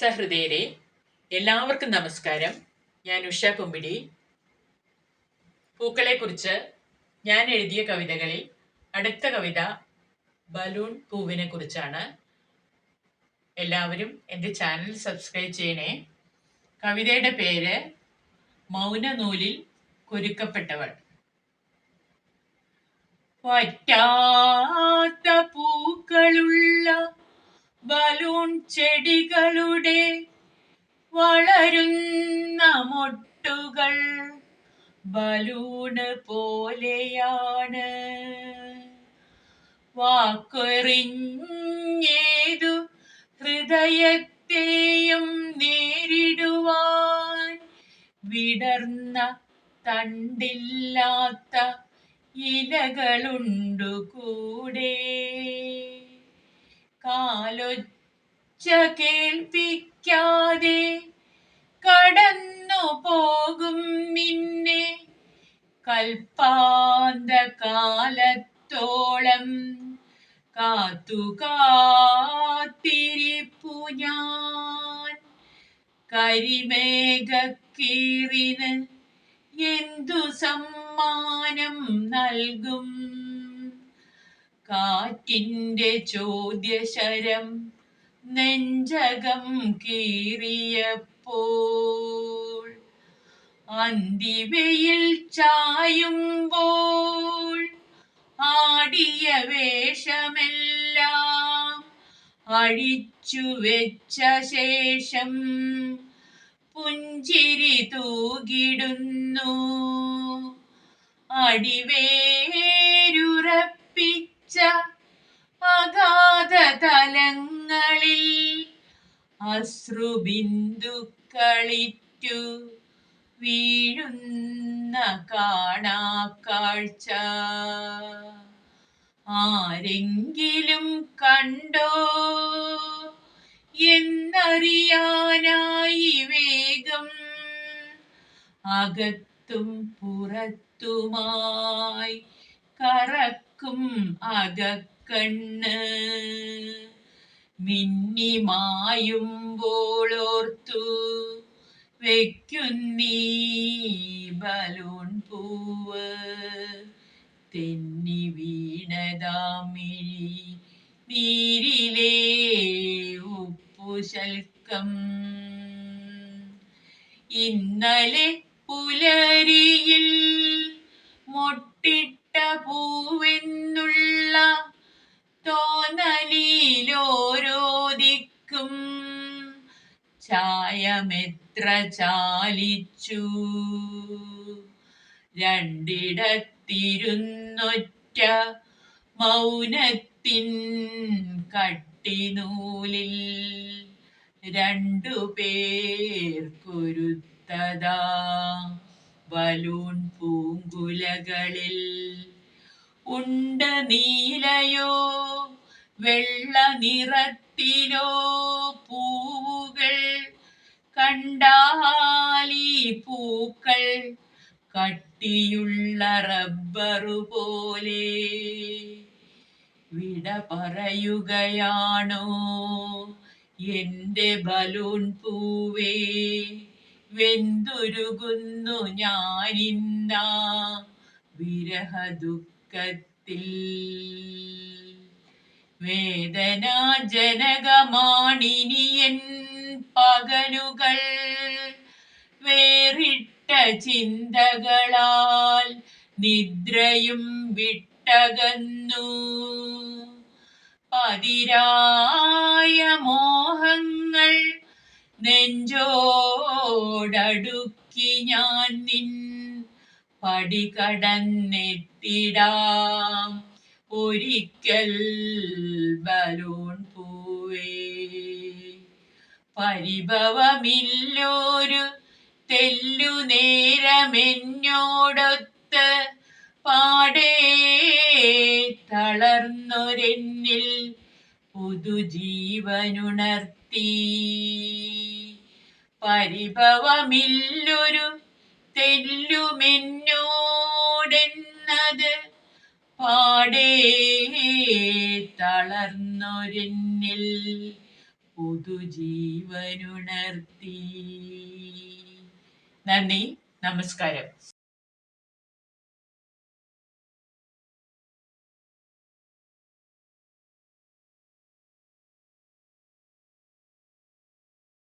സഹൃദയരെ എല്ലാവർക്കും നമസ്കാരം. ഞാൻ ഉഷ കുമ്പിടി. പൂക്കളെക്കുറിച്ച് ഞാൻ എഴുതിയ കവിതകളിൽ അടുത്ത കവിത ബലൂൺ പൂവിനെ കുറിച്ചാണ് എല്ലാവരും എന്റെ ചാനൽ സബ്സ്ക്രൈബ് ചെയ്യണേ. കവിതയുടെ പേര് മൗനനൂലിൽ കുരുക്കപ്പെട്ടവൾ. പറ്റാത്ത പൂക്കളുള്ള ബലൂൺ ചെടികളുടെ വളരുന്ന മൊട്ടുകൾ ബലൂണ് പോലെയാണ്. വാക്കെറിഞ്ഞേതു ഹൃദയത്തെയും നേരിടുവാൻ വിടർന്ന തണ്ടില്ലാത്ത ഇലകളുണ്ടു കൂടെ കാലൊച്ച കേൾപ്പിക്കാതെ കടന്നു പോകും നിന്നെ കൽപ്പാന്ത കാലത്തോളം കാത്തു കാത്തിരിപ്പു ഞാൻ. കരിമേഘക്കീറിന് എന്തു സമ്മാനം നൽകും? കാറ്റിന്റെ ചോദ്യശരം നെഞ്ചകം കീറിയപ്പോൾ അന്തിവയിൽ ചായുമ്പോൾ ആടിയ വേഷമെല്ലാം അഴിച്ചു വെച്ച ശേഷം പുഞ്ചിരി തൂകിടുന്നു. അടിവേരുറപ്പിച്ച തലങ്ങളിൽ അശ്രുബിന്ദുക്കളിറ്റു വീഴുന്ന കാണാ കാഴ്ച ആരെങ്കിലും കണ്ടോ എന്നറിയാനായി വേഗം അകത്തും പുറത്തുമായി കറക്കും അകക്കണ്ണ് മിന്നിമായുമ്പോളോർത്തു വെക്കുന്നീ ബലൂൺ പൂവ്. തെന്നി വീണതാമിഴി നീരിലേ ഉപ്പുശൽക്കം ഇന്നലെ പുലരിയിൽ മൊട്ടിട്ട പൂവെന്നുള്ള തോന്നലിലോരോ ദിക്കും ചായമെത്ര ചാലിച്ചു. രണ്ടിടത്തിരുന്നൊറ്റ മൗനത്തിൻ കട്ടിനൂലിൽ രണ്ടു പേർക്കൊരുത്തതാ ബലൂൺ പൂങ്കുലകളിൽ ഉണ്ട് നീലയോ വെള്ള നിറത്തിലോ പൂവുകൾ. കണ്ടാലി പൂക്കൾ കട്ടിയുള്ള റബ്ബറു പോലെ. വിട പറയുകയാണോ എന്റെ ബലൂൺ പൂവേ വെന്തുരുകുന്നു ഞാനിന്ന വിരഹ ദുഃഖത്തിൽ വേദനാജനകമാണിനിയൻ പകലുകൾ. വേറിട്ട ചിന്തകളാൽ നിദ്രയും വിട്ടകന്നു. പതിരായ മോഹങ്ങൾ നെഞ്ചോടടുക്കി ഞാൻ നിൻ പടി കടന്നെത്തിടാം ഒരിക്കൽ ബലൂൺ പൂവേ. പരിഭവമില്ലോരു തെല്ലു നേരമെന്നോടൊത്ത് പാടേ തളർന്നൊരെന്നിൽ പുതുജീവനുണർത്തി. പരിഭവമില്ലൊരു തെല്ലുമെന്നോടെന്നത് പാടേ തളർന്നൊരെന്നിൽ പുതുജീവനുണർത്തി. നന്ദി നമസ്കാരം.